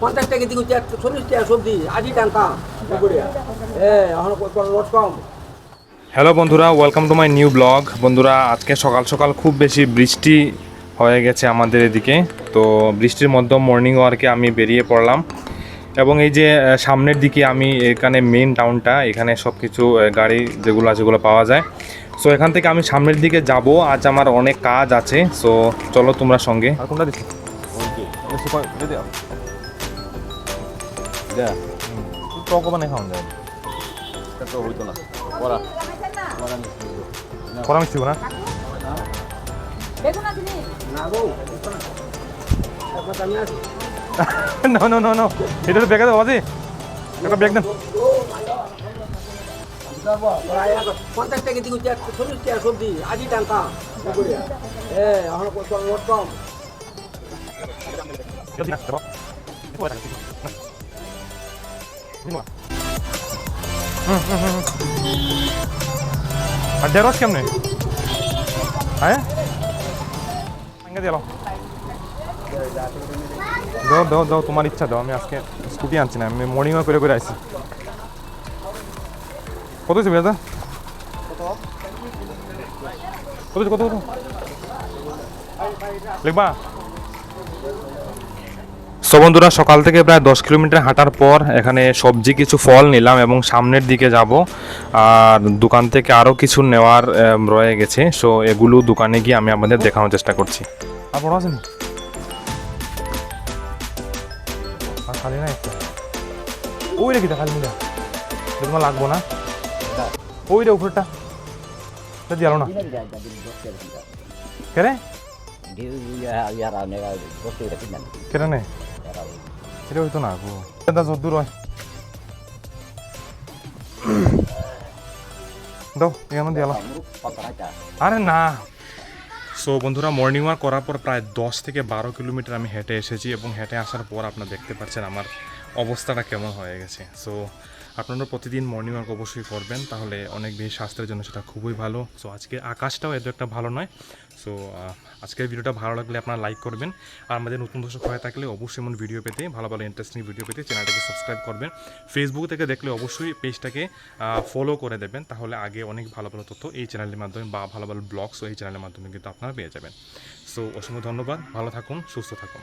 পঞ্চাশ টাকা দিকে চল্লিশ টাকা সবজি আজই কম হ্যালো বন্ধুরা welcome to my new vlog বন্ধুরা, আজকে সকাল সকাল খুব বেশি বৃষ্টি হয়ে গেছে আমাদের এদিকে। তো বৃষ্টির মধ্যে মর্নিং ওয়ার্কে আমি বেরিয়ে পড়লাম। এবং এই যে সামনের দিকে আমি এখানে মেন টাউনটা এখানে সব কিছু গাড়ি যেগুলো আছে পাওয়া যায়। সো এখান থেকে আমি সামনের দিকে যাব। আজ আমার অনেক কাজ আছে। সো চলো তোমরা সঙ্গে। আর কোনটা দিচ্ছি টক মানে খাওয়া যায়। করা না। নি? না. এটা তো ব্যাগে দেবো একটা ব্যাগ দেন। পঞ্চাশ টাকা দিকে চল্লিশ টাকা সবজি আজই টানতাম হ্যাঁ এখন কম কেমনে দাও দাও দাও, তোমার ইচ্ছা দাও। আমি আজকে স্কুটি আনছি না, আমি মর্নিং করে করে আসছি কত হয়েছে দাদা কত কত কত? লিখবা। সো বন্ধুরা সকাল থেকে প্রায় দশ কিলোমিটার হাঁটার পর এখানে সবজি কিছু ফল নিলাম এবং সামনের দিকে যাব। আর দোকান থেকে আরও কিছু নেওয়ার রয়ে গেছে। সো এগুলো দোকানে গিয়ে আমি আপনাদের দেখানোর চেষ্টা করছি। আর বড় আছেন খালি না ওই রেখে খালি মিলা। তোমার লাগবো না। ওই রে উপরটা তা দিয়ালো না কেরে কেরে নে এটা হইতো না গো এটা যত দূর হয় দাও এখানে আরে না সো বন্ধুরা মর্নিং ওয়াক করার পর প্রায় দশ থেকে বারো কিলোমিটার আমি হেঁটে এসেছি এবং হেঁটে আসার পর আপনারা দেখতে পাচ্ছেন আমার অবস্থাটা কেমন হয়ে গেছে? সো আপনারা প্রতিদিন মর্নিং ওয়াক অবশ্যই করবেন, তাহলে অনেক বেশি স্বাস্থ্যের জন্য সেটা খুবই ভালো। সো আজকে আকাশটাও এত একটা ভালো নয়। সো আজকের ভিডিওটা ভালো লাগলে আপনারা লাইক করবেন। আর আমাদের নতুন দর্শক হয়ে থাকলে অবশ্যই এমন ভিডিও পেতে, ভালো ভালো ইন্টারেস্টিং ভিডিও পেতে চ্যানেলটাকে সাবস্ক্রাইব করবেন। ফেসবুক থেকে দেখলে অবশ্যই পেজটাকে ফলো করে দেবেন, তাহলে আগে অনেক ভালো ভালো তথ্য এই চ্যানেলের মাধ্যমে বা ভালো ভালো ব্লগসও এই চ্যানেলের মাধ্যমে কিন্তু আপনারা পেয়ে যাবেন। সো অসংখ্য ধন্যবাদ, ভালো থাকুন, সুস্থ থাকুন।